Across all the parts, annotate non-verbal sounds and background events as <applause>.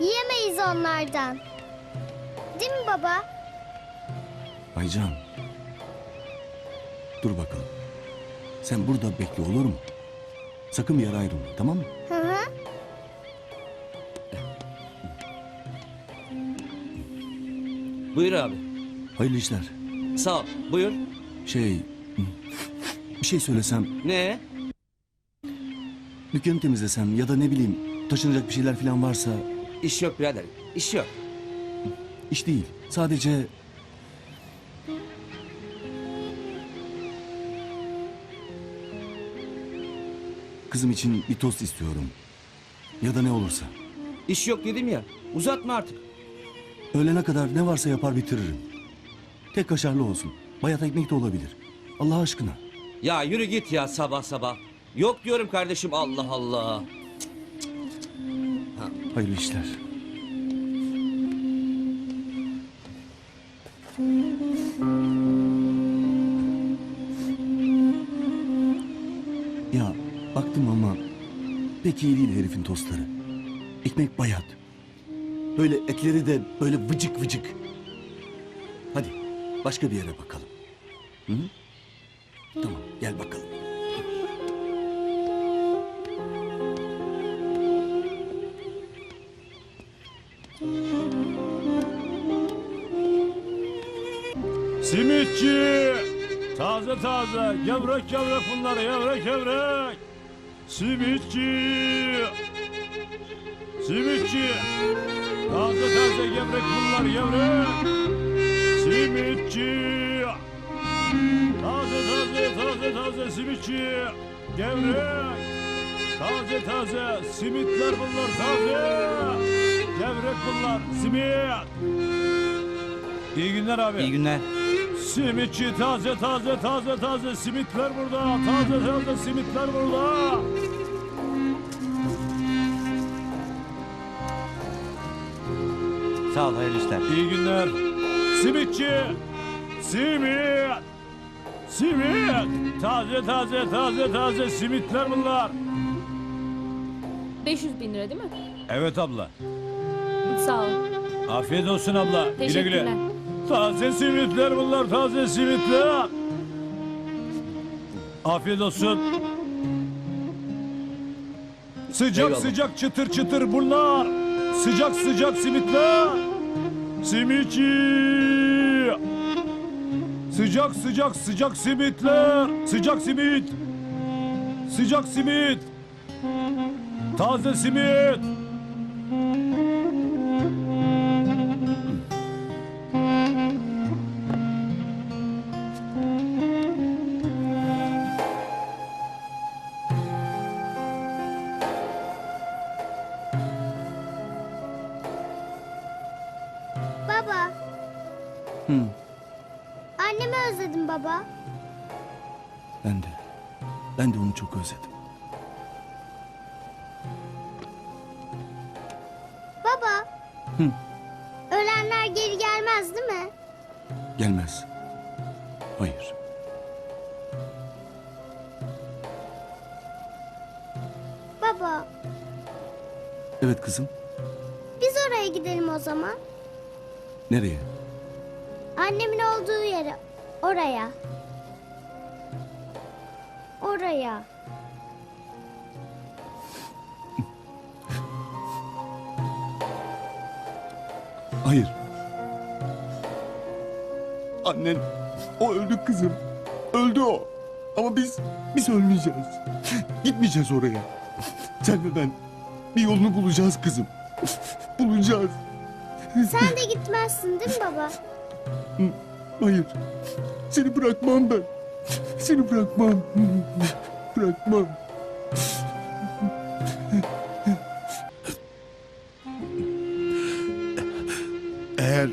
Yiyemeyiz onlardan. Değil mi baba? Aycan. Dur bakalım. Sen burada bekle olur mu? Sakın bir yere ayrılma tamam mı? Hı hı. Buyur abi. Hayırlı işler. Sağ ol. Buyur. Şey... Bir şey söylesem, Ne? dükkanı temizlesem ya da ne bileyim taşınacak bir şeyler falan varsa İş yok birader. İş yok. iş değil. Sadece kızım için bir tost istiyorum. Ya da ne olursa. İş yok dedim ya. Uzatma artık. Öğlene kadar ne varsa yapar bitiririm. Tek kaşarlı olsun. Bayat ekmek de olabilir. Allah aşkına. Ya yürü git ya sabah sabah. Yok diyorum kardeşim Allah Allah. Hayırlı işler. Ya baktım ama pek iyi değil herifin tostları. Ekmek bayat. Böyle etleri de böyle vıcık vıcık. Hadi başka bir yere bakalım. Hı? Tamam gel bakalım. Simitçi! Taze taze, gevrek gevrek bunlar, gevrek gevrek. Simitçi! Simitçi! Taze taze gevrek bunlar, gevrek. Simitçi! Taze taze, taze taze simitçi! Gevrek! Taze taze, simitler bunlar taze! Gevrek bunlar, simit! İyi günler abi. İyi günler. Simitçi taze taze taze taze simitler burada. Taze taze simitler burada. Sağ ol hayırlı işler. İyi günler. Simitçi. Simit. Simit. Taze taze taze taze simitler bunlar. 500 bin lira değil mi? Evet abla. Sağ ol. Afiyet olsun abla. Güle Teşekkürler. Taze simitler bunlar taze simitler. Afiyet olsun. Sıcak Eyvallah. sıcak çıtır çıtır bunlar. Sıcak sıcak simitler. Simitçi. Sıcak sıcak sıcak simitler. Sıcak simit. Sıcak simit. Taze simit. Annemi özledim baba. ben de. Ben de onu çok özledim. Baba. Hı. Ölenler geri gelmez değil mi? Gelmez. Hayır. Baba. Evet kızım. Biz oraya gidelim o zaman. Nereye? Annemin olduğu yere. Oraya. Oraya. Hayır. Annen o öldü kızım. Öldü o. Ama biz biz ölmeyeceğiz. Gitmeyeceğiz oraya. Sen ve ben bir yolunu bulacağız kızım. Bulacağız. Sen de gitmezsin değil mi baba? Hayır. Seni bırakmam ben. Seni bırakmam. Bırakmam. Eğer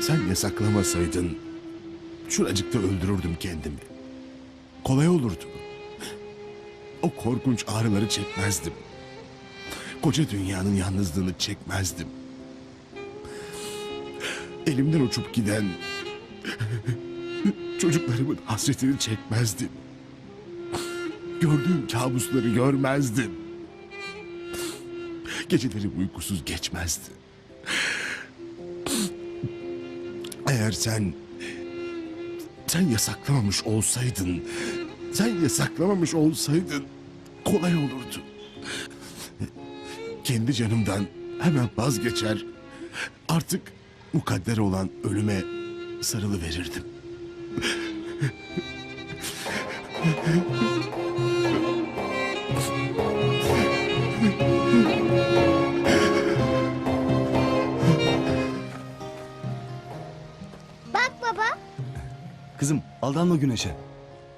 sen yasaklamasaydın şuracıkta öldürürdüm kendimi. Kolay olurdu. O korkunç ağrıları çekmezdim. Koca dünyanın yalnızlığını çekmezdim. Elimden uçup giden <laughs> çocuklarımın hasretini çekmezdim. Gördüğüm kabusları görmezdim. Geceleri uykusuz geçmezdi. Eğer sen... Sen yasaklamamış olsaydın... Sen yasaklamamış olsaydın... Kolay olurdu. Kendi canımdan hemen vazgeçer... Artık mukadder olan ölüme sarılı verirdim. Bak baba. Kızım aldanma güneşe.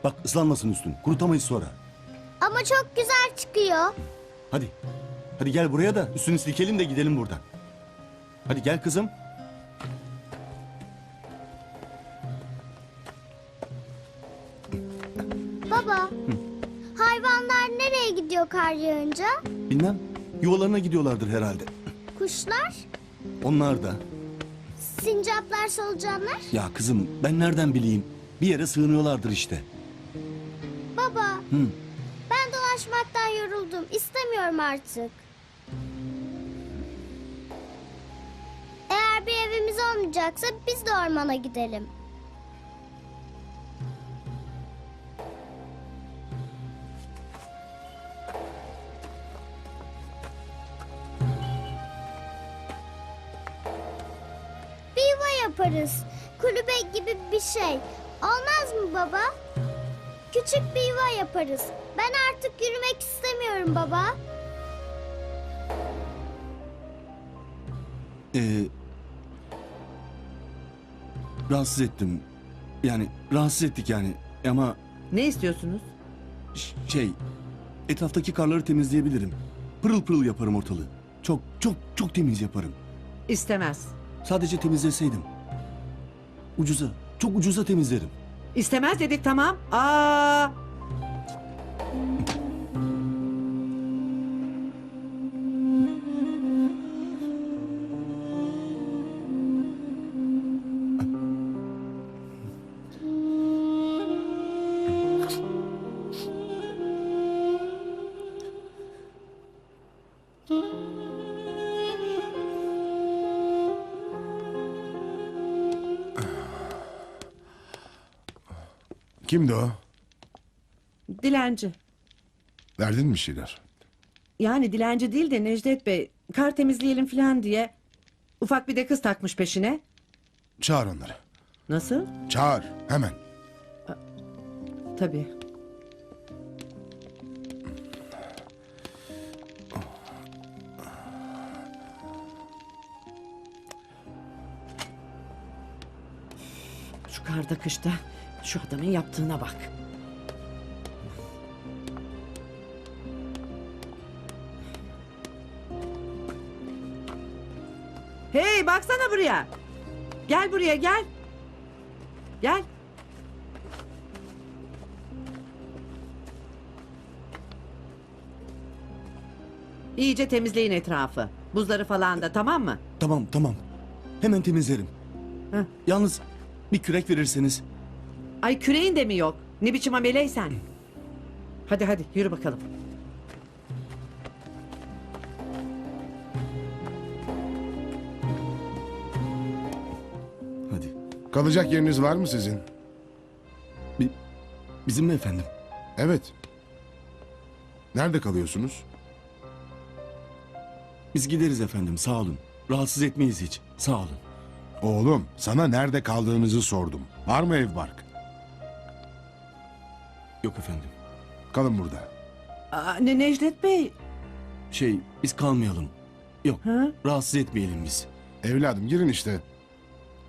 Bak ıslanmasın üstün. Kurutamayız sonra. Ama çok güzel çıkıyor. Hadi. Hadi gel buraya da üstünü silkelim de gidelim buradan. Hadi gel kızım. Kar yağınca? Bilmem. Yuvalarına gidiyorlardır herhalde. Kuşlar? Onlar da. Sincaplar, solucanlar? Ya kızım ben nereden bileyim? Bir yere sığınıyorlardır işte. Baba. Hı. Ben dolaşmaktan yoruldum. İstemiyorum artık. Eğer bir evimiz olmayacaksa biz de ormana gidelim. Şey. Olmaz mı baba? Küçük bir yuva yaparız. Ben artık yürümek istemiyorum baba. Ee, rahatsız ettim. Yani rahatsız ettik yani. Ama Ne istiyorsunuz? ş- şey etraftaki karları temizleyebilirim. Pırıl pırıl yaparım ortalığı. Çok çok çok temiz yaparım. İstemez. Sadece temizleseydim. Ucuza, çok ucuza temizlerim. İstemez dedik tamam. Aa! Kimdi o? Dilenci. Verdin mi bir şeyler? Yani dilenci değil de Necdet Bey kar temizleyelim falan diye ufak bir de kız takmış peşine. Çağır onları. Nasıl? Çağır hemen. Tabii. Şu karda kışta şu adamın yaptığına bak. Hey baksana buraya. Gel buraya gel. Gel. İyice temizleyin etrafı. Buzları falan da tamam mı? Tamam tamam. Hemen temizlerim. Heh. Yalnız bir kürek verirseniz. Ay küreğin de mi yok? Ne biçim ameleysen? Hadi hadi yürü bakalım. Hadi. Kalacak yeriniz var mı sizin? Bi- bizim mi efendim? Evet. Nerede kalıyorsunuz? Biz gideriz efendim sağ olun. Rahatsız etmeyiz hiç. Sağ olun. Oğlum sana nerede kaldığınızı sordum. Var mı ev bark? Yok efendim. Kalın burada. Aa, ne Necdet Bey? Şey biz kalmayalım. Yok Ha? rahatsız etmeyelim biz. Evladım girin işte.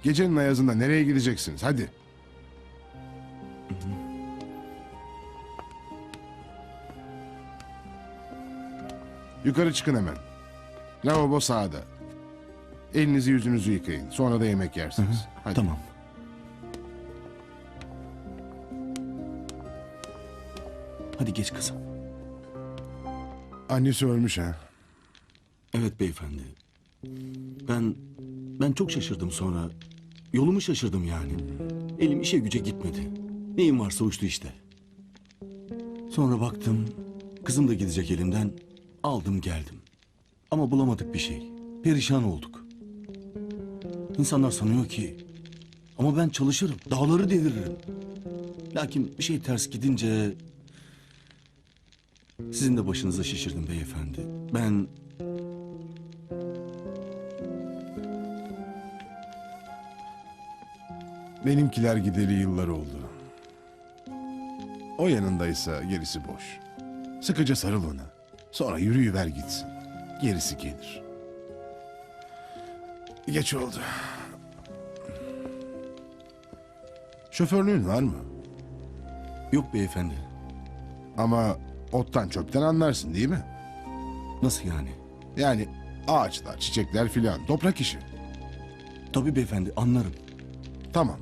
Gecenin ayazında nereye gideceksiniz? Hadi. Yukarı çıkın hemen. Lavabo sağda. Elinizi yüzünüzü yıkayın. Sonra da yemek yersiniz. Hadi. Tamam. Hadi geç kızım. Annesi ölmüş ha. Evet beyefendi. Ben ben çok şaşırdım sonra. Yolumu şaşırdım yani. Elim işe güce gitmedi. Neyim varsa uçtu işte. Sonra baktım kızım da gidecek elimden. Aldım geldim. Ama bulamadık bir şey. Perişan olduk. İnsanlar sanıyor ki... Ama ben çalışırım, dağları deviririm. Lakin bir şey ters gidince... Sizin de başınıza şişirdim beyefendi. Ben... Benimkiler gideli yıllar oldu. O yanındaysa gerisi boş. Sıkıca sarıl ona. Sonra yürüyüver gitsin. Gerisi gelir. Geç oldu. Şoförlüğün var mı? Yok beyefendi. Ama ottan çöpten anlarsın değil mi? Nasıl yani? Yani ağaçlar, çiçekler filan toprak işi. Tabii beyefendi anlarım. Tamam.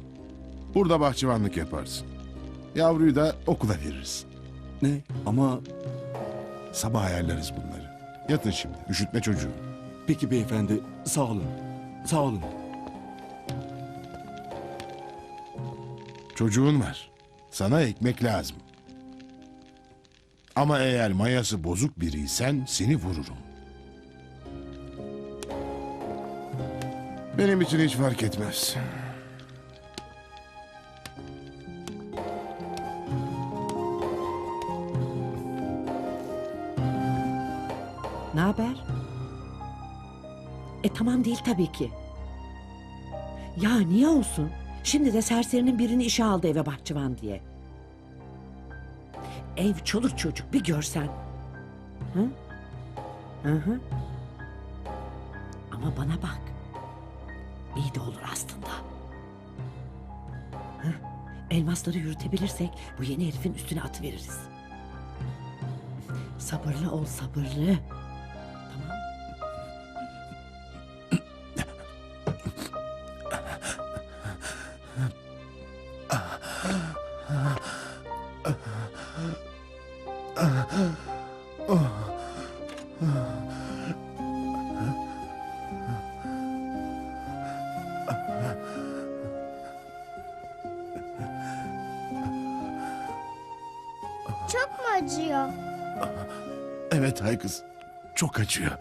Burada bahçıvanlık yaparsın. Yavruyu da okula veririz. Ne? Ama Sabah ayarlarız bunları. Yatın şimdi. Üşütme çocuğu. peki beyefendi sağ olun. Sağ olun. Çocuğun var. Sana ekmek lazım. Ama eğer mayası bozuk biriysen seni vururum. Benim için hiç fark etmez. Ne haber? E tamam değil tabii ki. Ya niye olsun? Şimdi de serserinin birini işe aldı eve bahçıvan diye. Ev çoluk çocuk bir görsen. Hı? Hı hı. Ama bana bak. İyi de olur aslında. Hı? Elmasları yürütebilirsek bu yeni herifin üstüne atıveririz. Sabırlı ol sabırlı. Evet hay kız. Çok acıyor.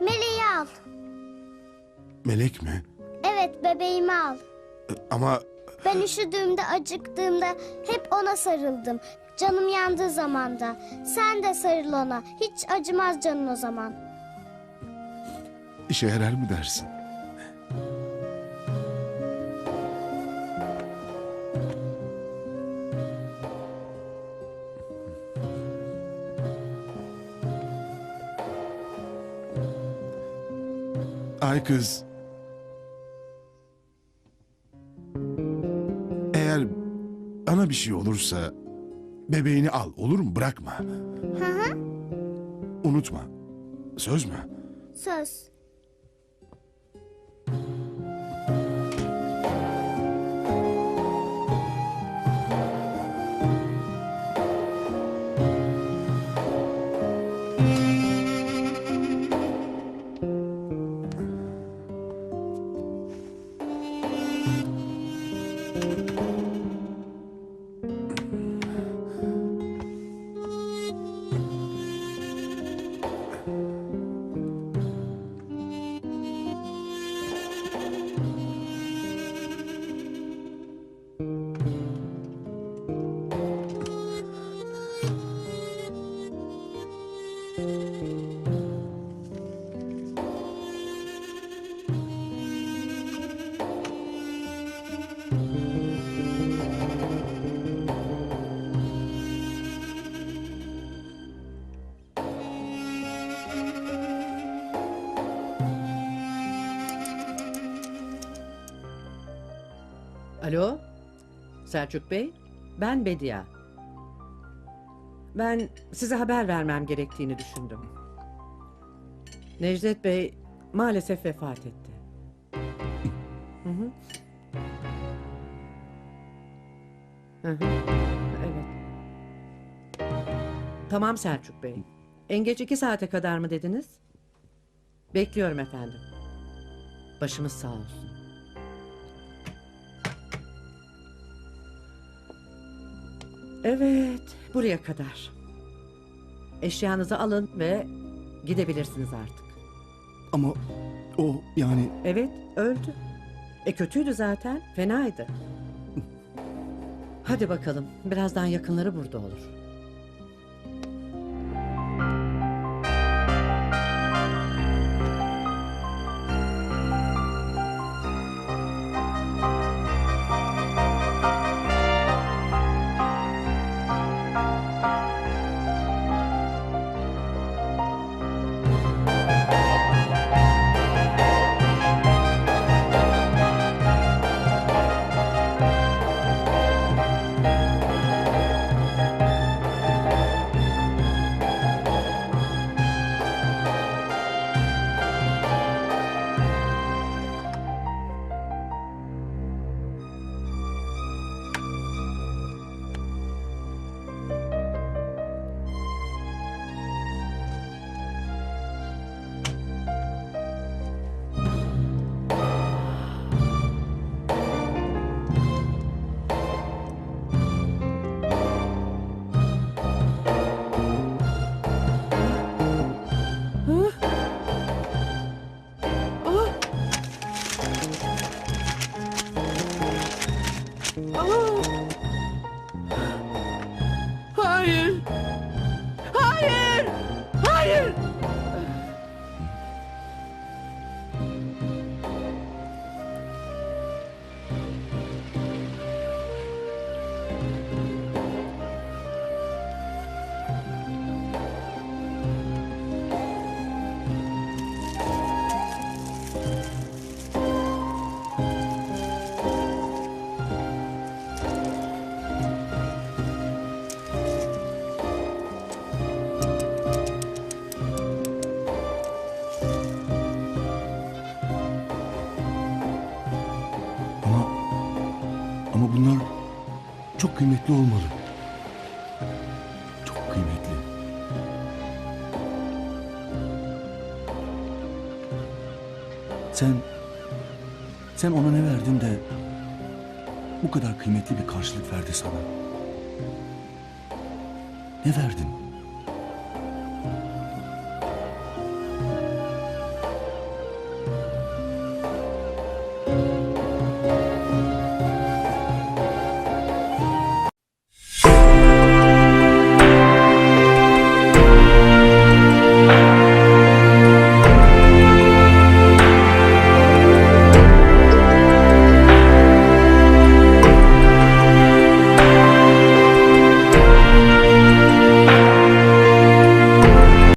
Meleği al. Melek mi? Evet bebeğimi al. Ama Ben üşüdüğümde, acıktığımda hep ona sarıldım. Canım yandığı zaman da. Sen de sarıl ona. Hiç acımaz canın o zaman. İşe yarar mı dersin? Ay kız. Eğer ana bir şey olursa bebeğini al olur mu? Bırakma. Hı hı. Unutma. Söz mü? Söz. Alo? Selçuk Bey? Ben Bedia. Ben size haber vermem gerektiğini düşündüm. Necdet Bey maalesef vefat etti. Hı hı. Hı hı. Evet. Tamam Selçuk Bey. En geç iki saate kadar mı dediniz? Bekliyorum efendim. Başımız sağ olsun. Evet, buraya kadar. Eşyanızı alın ve gidebilirsiniz artık. Ama o yani Evet, öldü. E kötüydü zaten, fenaydı. Hadi bakalım, birazdan yakınları burada olur. Kıymetli olmalı. Çok kıymetli. Sen sen ona ne verdin de bu kadar kıymetli bir karşılık verdi sana? Ne verdin?